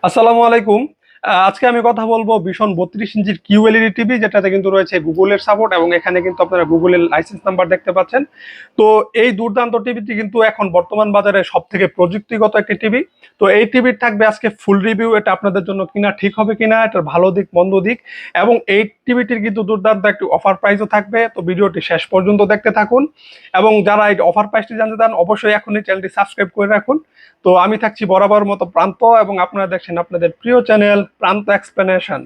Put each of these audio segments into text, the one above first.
আসসালামু আলাইকুম। আজকে আমি কথা বলব ভীষণ বত্রিশ ইঞ্চির কিউএলইডি টিভি যেটাতে কিন্তু রয়েছে গুগলের সাপোর্ট এবং এখানে কিন্তু আপনারা গুগলের লাইসেন্স নাম্বার দেখতে পাচ্ছেন। তো এই দুর্দান্ত টিভিটি কিন্তু এখন বর্তমান বাজারে সব থেকে প্রযুক্তিগত একটি টিভি তো এই টিভির থাকবে আজকে ফুল রিভিউ এটা আপনাদের জন্য কিনা ঠিক হবে কিনা, এটার ভালো দিক, মন্দ দিক। এবং এই টিভিটির কিন্তু দুর্দান্ত একটি অফার প্রাইসও থাকবে। তো ভিডিওটি শেষ পর্যন্ত দেখতে থাকুন। এবং যারা এই অফার প্রাইসটি জানতে চান, অবশ্যই এখনই চ্যানেলটি সাবস্ক্রাইব করে রাখুন। তো আমি থাকছি বরাবর মতো প্রান্ত এবং আপনারা দেখছেন আপনাদের প্রিয় চ্যানেল প্রান্ত এক্সপ্লেনেশন।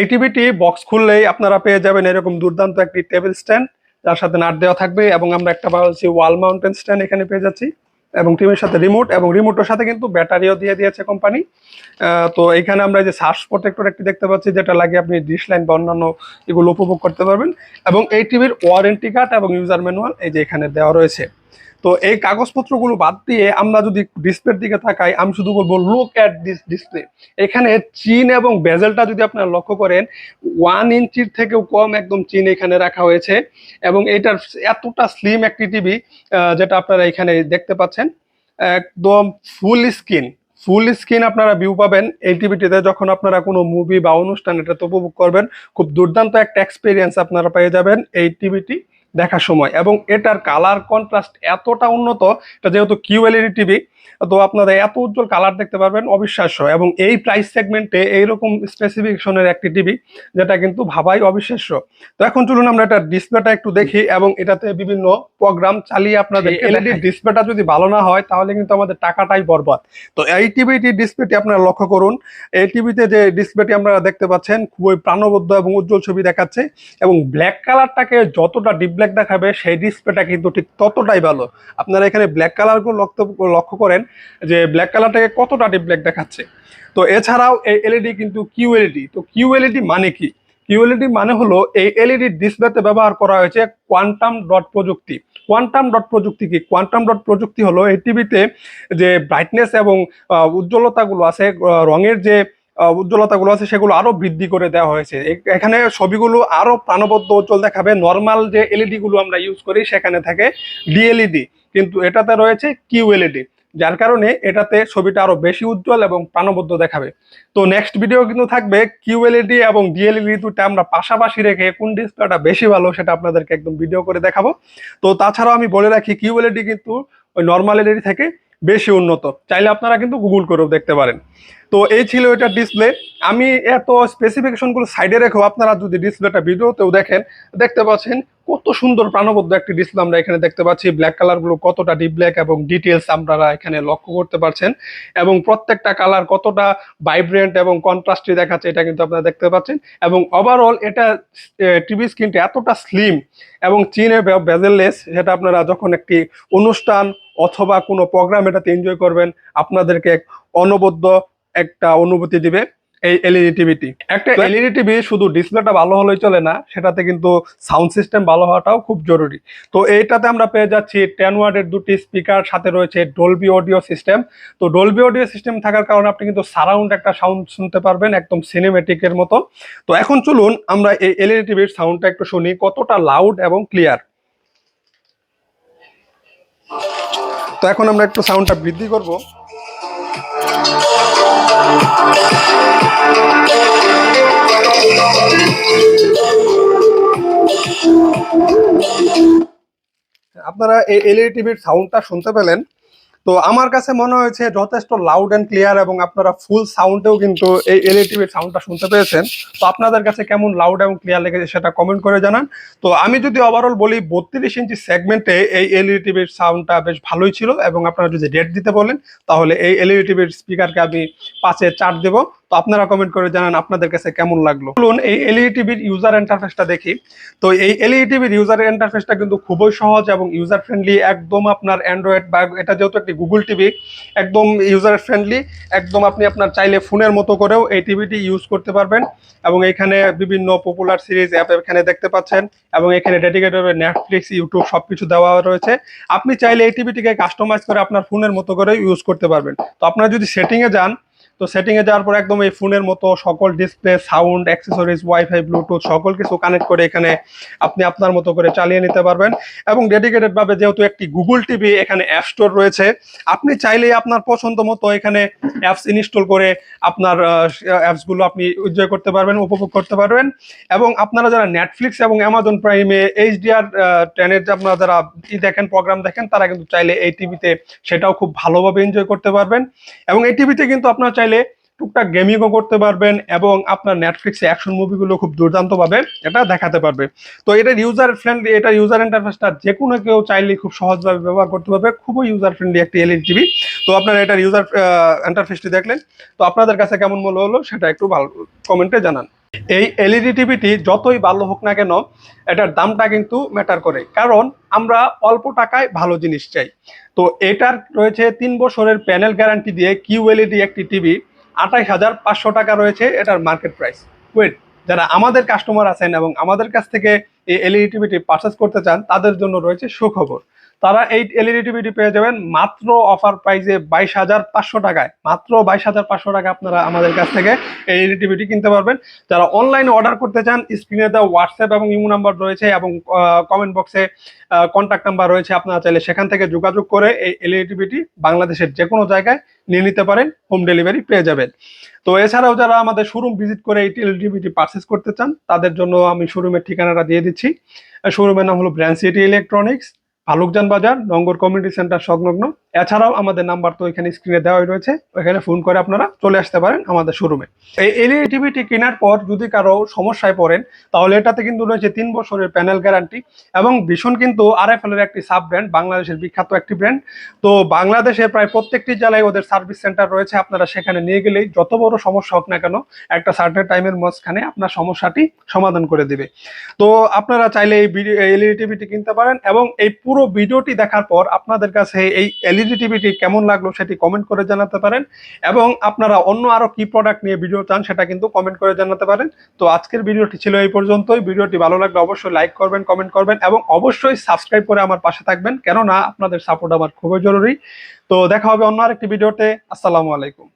এই টিভিটি বক্স খুললেই আপনারা পেয়ে যাবেন এরকম দুর্দান্ত একটি টেবিল স্ট্যান্ড যার সাথে নাট দেওয়া থাকবে এবং আমরা একটা বলছি ওয়াল মাউন্টেন স্ট্যান্ড এখানে পেয়ে যাচ্ছি এবং টিভির সাথে রিমোট এবং রিমোটের সাথে কিন্তু ব্যাটারিও দিয়ে দিয়েছে কোম্পানি তো এখানে আমরা যে সার্চ প্রোটেক্টর একটি দেখতে পাচ্ছি, যেটা লাগিয়ে আপনি ডিশ লাইন বা অন্যান্য এগুলো উপভোগ করতে পারবেন। এবং এই টিভির ওয়ারেন্টি কার্ড এবং ইউজার ম্যানুয়াল এই যে এখানে দেওয়া রয়েছে। তো এই কাগজপত্রগুলো বাদ দিয়ে আমরা যদি ডিসপ্লের দিকে তাকাই, আমি শুধু বলব লুক অ্যাট দিস ডিসপ্লে এখানে চিন এবং বেজেলটা যদি আপনারা লক্ষ্য করেন ওয়ান ইঞ্চির থেকেও কম একদম চিন এখানে রাখা হয়েছে এবং এটার এতটা স্লিম একটি টিভি যেটা আপনারা এখানে দেখতে পাচ্ছেন, একদম ফুল স্ক্রিন ফুল স্ক্রিন আপনারা ভিউ পাবেন। এই টিভিটিতে যখন আপনারা কোনো মুভি বা অনুষ্ঠান এটাতে উপভোগ করবেন, খুব দুর্দান্ত একটা এক্সপিরিয়েন্স আপনারা পেয়ে যাবেন এই টিভিটি দেখার সময় এবং এটার কালার কন্ট্রাস্ট এতটা উন্নত এটা যেহেতু কিউএলইডি টিভি তো আপনারা এত উজ্জ্বল কালার দেখতে পারবেন অবিশ্বাস্য। এবং এই প্রাইস সেগমেন্টে এইরকম স্পেসিফিকেশনের একটি টিভি যেটা কিন্তু ভাবাই অবিশ্বাস্য। তো এখন চলুন আমরা এটা ডিসপ্লেটা একটু দেখি এবং এটাতে বিভিন্ন প্রোগ্রাম চালিয়ে আপনাদের এলইডি ডিসপ্লেটা যদি ভালো না হয় তাহলে কিন্তু আমাদের টাকাটাই বরবাদ। তো এই টিভিটি ডিসপ্লেটি আপনারা লক্ষ্য করুন। এই টিভিতে যে ডিসপ্লেটি আপনারা দেখতে পাচ্ছেন খুবই প্রাণবদ্ধ এবং উজ্জ্বল ছবি দেখাচ্ছে। এবং ব্ল্যাক কালারটাকে যতটা ডিপ ব্ল্যাক দেখাবে সেই ডিসপ্লেটা কিন্তু ঠিক ততটাই ভালো। আপনারা এখানে ব্ল্যাক কালারগুলো লক্ষ্য লক্ষ্য করেন যে ব্ল্যাক কালারটাকে কতটা ডিপ ব্ল্যাক দেখাচ্ছে। তো এছাড়াও এই এলইডি কিন্তু কিউএলইডি তো কিউএলইডি মানে কি? কিউএলইডি মানে হলো এই এলইডি ডিসপ্লেতে ব্যবহার করা হয়েছে কোয়ান্টাম ডট প্রযুক্তি। কোয়ান্টাম ডট প্রযুক্তি কি? কোয়ান্টাম ডট প্রযুক্তি হলো এই টিভিতে যে ব্রাইটনেস এবং উজ্জ্বলতাগুলো আছে রঙের যে উজ্জ্বলতাগুলো আছে সেগুলো আরও বৃদ্ধি করে দেওয়া হয়েছে। এখানে ছবিগুলো আরও প্রাণবদ্ধ উজ্জ্বল দেখাবে। নর্মাল যে এলইডি গুলো আমরা ইউজ করি সেখানে থাকে ডিএলইডি কিন্তু এটাতে রয়েছে কিউএলইডি যার কারণে এটাতে ছবিটা আরও বেশি উজ্জ্বল এবং প্রাণবদ্ধ দেখাবে। তো নেক্সট ভিডিও কিন্তু থাকবে কিউএলইডি এবং ডিএলইডি দুটা আমরা পাশাপাশি রেখে কোন ডিসপ্লেটা বেশি ভালো সেটা আপনাদেরকে একদম ভিডিও করে দেখাবো। তো তাছাড়াও আমি বলে রাখি কিউএলইডি কিন্তু ওই নর্মাল এলইডি থেকে বেশি উন্নত। চাইলে আপনারা কিন্তু গুগল করেও দেখতে পারেন। তো এই ছিল এটা ডিসপ্লে আমি এত স্পেসিফিকেশনগুলো সাইডে রেখেও আপনারা যদি ডিসপ্লেটা ভিডিওতেও দেখেন, দেখতে পাচ্ছেন কত সুন্দর প্রাণবদ্ধ একটি ডিসপ্লে আমরা এখানে দেখতে পাচ্ছি। ব্ল্যাক কালারগুলো কতটা ডিপ ব্ল্যাক এবং ডিটেলস আপনারা এখানে লক্ষ্য করতে পারছেন। এবং প্রত্যেকটা কালার কতটা ভাইব্রেন্ট এবং কন্ট্রাস্টি দেখাচ্ছে এটা কিন্তু আপনারা দেখতে পাচ্ছেন। এবং ওভারঅল এটা টিভি স্ক্রিনটা এতটা স্লিম এবং চীনে বেজেললেস সেটা আপনারা যখন একটি অনুষ্ঠান অথবা কোনো প্রোগ্রাম এটাতে এনজয় করবেন, আপনাদেরকে এক অনবদ্য একটা অনুভূতি দিবে এই এলইডি টিভিটি একটা এলইডি টিভি শুধু ডিসপ্লেটা ভালো হলেই চলে না সেটাতে কিন্তু সাউন্ড সিস্টেম ভালো হওয়াটাও খুব জরুরি। তো এইটাতে আমরা পেয়ে যাচ্ছি টেন ওয়ার্ডের দুটি স্পিকার সাথে রয়েছে ডলবি অডিও সিস্টেম তো ডলবি অডিও সিস্টেম থাকার কারণে আপনি কিন্তু সারাউন্ড একটা সাউন্ড শুনতে পারবেন একদম সিনেমেটিকের মতো তো এখন চলুন আমরা এই এলইডি টিভির সাউন্ডটা একটু শুনি কতটা লাউড এবং ক্লিয়ার তো এখন আমরা একটু সাউন্ডটা বৃদ্ধি করব। আপনারা এলইডি টিভির সাউন্ডটা শুনতে পেলেন। তো আমার কাছে মনে হয়েছে যথেষ্ট লাউড অ্যান্ড ক্লিয়ার এবং আপনারা ফুল সাউন্ডেও কিন্তু এই এলএটিভির টিভির সাউন্ডটা শুনতে পেয়েছেন। তো আপনাদের কাছে কেমন লাউড এবং ক্লিয়ার লেগেছে সেটা কমেন্ট করে জানান। তো আমি যদি ওভারঅল বলি, বত্রিশ ইঞ্চি সেগমেন্টে এই এলইটিভির সাউন্ডটা বেশ ভালোই ছিল এবং আপনারা যদি রেট দিতে বলেন, তাহলে এই এলইডি টিভির স্পিকারকে আমি পাঁচে চার দেব। তো আপনারা কমেন্ট করে জানান আপনাদের কাছে কেমন লাগল। বলুন এই এলইডি টিভির ইউজার ইন্টারফেসটা দেখি। তো এই এলইডি টিভির ইউজার ইন্টারফেসটা কিন্তু খুবই সহজ এবং ইউজার ফ্রেন্ডলি একদম আপনার অ্যান্ড্রয়েড বা এটা যেহেতু একটি গুগল টিভি একদম ইউজার ফ্রেন্ডলি একদম আপনি আপনার চাইলে ফোনের মতো করেও এই টিভিটি ইউজ করতে পারবেন এবং এখানে বিভিন্ন পপুলার সিরিজ অ্যাপ এখানে দেখতে পাচ্ছেন এবং এখানে ডেডিকেটেড নেটফ্লিক্স ইউটিউব সবকিছু দেওয়া রয়েছে। আপনি চাইলে এই টিভিটিকে কাস্টমাইজ করে আপনার ফোনের মতো করে ইউজ করতে পারবেন। তো আপনারা যদি সেটিংয়ে যান তো সেটিং এ যাওয়ার পর একদম এই ফোনের মতো সকল display sound accessories wifi bluetooth সকল কিছু কানেক্ট করে এখানে আপনি আপনার মতো করে চালিয়ে নিতে পারবেন। এবং ডেডিকেটেড ভাবে যেহেতু একটি গুগল টিভি এখানে অ্যাপ স্টোর রয়েছে, আপনি চাইলেই আপনার পছন্দ মতো এখানে অ্যাপস ইনস্টল করে আপনার অ্যাপসগুলো আপনি এনজয় করতে পারবেন, উপভোগ করতে পারবেন। এবং আপনারা যারা নেটফ্লিক্স এবং অ্যামাজন প্রাইমে এইচডিআর টেনের আপনারা যারা ই দেখেন প্রোগ্রাম দেখেন, তারা কিন্তু চাইলে এই টিভিতে সেটাও খুব ভালোভাবে এনজয় করতে পারবেন। এবং এই টিভিতে কিন্তু আপনারা চাইলে টুকটাক গেমিংও করতে পারবেন এবং আপনার নেটফ্লিক্সে অ্যাকশন মুভিগুলো খুব দুর্দান্তভাবে এটা দেখাতে পারবে। তো এটার ইউজার ফ্রেন্ডলি এটা ইউজার ইন্টারফেসটা যে কোনো কেউ চাইলে খুব সহজভাবে ব্যবহার করতে পারবে, খুবই ইউজার ফ্রেন্ডলি একটি এলইডি টিভি তো আপনারা এটার ইউজার ইন্টারফেসটি দেখলেন। তো আপনাদের কাছে কেমন মনে হলো সেটা একটু ভালো কমেন্টে জানান। এই এলইডি টিভিটি যতই ভালো হোক না কেন, এটার দামটা কিন্তু ম্যাটার করে। কারণ আমরা অল্প টাকায় ভালো জিনিস চাই। তো এটার রয়েছে তিন বছরের প্যানেল গ্যারান্টি দিয়ে কিউ এলইডি একটি টিভি আঠাইশ হাজার পাঁচশো টাকা রয়েছে এটার মার্কেট প্রাইস ওয়েট যারা আমাদের কাস্টমার আছেন এবং আমাদের কাছ থেকে এই এলইডি টিভিটি পারচেস করতে চান, তাদের জন্য রয়েছে সুখবর। তারা এই এলইডি টিভিটি পেয়ে যাবেন মাত্র অফার প্রাইসে বাইশ হাজার পাঁচশো টাকায়। মাত্র বাইশ হাজার পাঁচশো টাকা আপনারা আমাদের কাছ থেকে এলইডি টিভিটি কিনতে পারবেন। যারা অনলাইনে অর্ডার করতে চান স্ক্রিনে দেওয়া হোয়াটসঅ্যাপ এবং ইমো নাম্বার রয়েছে এবং কমেন্ট বক্সে কন্ট্যাক্ট নাম্বার রয়েছে, আপনারা চাইলে সেখান থেকে যোগাযোগ করে এই এলইডি টিভিটি বাংলাদেশের যে কোনো জায়গায় নিয়ে নিতে পারেন হোম ডেলিভারি পেয়ে যাবেন। তো এছাড়াও যারা আমাদের শোরুম ভিজিট করে এই এলইডি টিভিটি পারচেস করতে চান, তাদের জন্য আমি শোরুমের ঠিকানাটা দিয়ে দিচ্ছি। শোরুমের নাম হলো ব্র্যান্ড সিটি ইলেকট্রনিক্স আলোকজান বাজার নঙ্গর কমিউনিটি সেন্টার সংলগ্ন। এছাড়াও আমাদের নাম্বার তো এখানে স্ক্রিনে দেওয়াই রয়েছে ওখানে ফোন করে আপনারা চলে আসতে পারেন আমাদের শোরুমে এই এলইডি টিভিটি কেনার পর যদি কারও সমস্যায় পড়েন, তাহলে এটাতে কিন্তু রয়েছে তিন বছরের প্যানেল গ্যারান্টি এবং ভীষণ কিন্তু আরএফএল এর একটি সাব ব্র্যান্ড বাংলাদেশের বিখ্যাত একটি ব্র্যান্ড তো বাংলাদেশে প্রায় প্রত্যেকটি জেলায় ওদের সার্ভিস সেন্টার রয়েছে, আপনারা সেখানে নিয়ে গেলেই যত বড় সমস্যা হোক না কেন, একটা সার্টেন টাইমের মাঝখানে আপনার সমস্যাটি সমাধান করে দেবে। তো আপনারা চাইলে এই এলইডি টিভিটি কিনতে পারেন এবং এই পুরো ভিডিওটি দেখার পর আপনাদের কাছে এই এলইডি টিভিটি কেমন লাগল সেটি কমেন্ট করে জানাতে পারেন। এবং আপনারা অন্য আরও কি প্রোডাক্ট নিয়ে ভিডিও চান সেটা কিন্তু কমেন্ট করে জানাতে পারেন। তো আজকের ভিডিওটি ছিল এই পর্যন্তই। ভিডিওটি ভালো লাগলে অবশ্যই লাইক করবেন কমেন্ট করবেন এবং অবশ্যই সাবস্ক্রাইব করে আমার পাশে থাকবেন। কেননা আপনাদের সাপোর্ট আমার খুবই জরুরি। তো দেখা হবে অন্য আরেকটি ভিডিওতে আসসালামু আলাইকুম।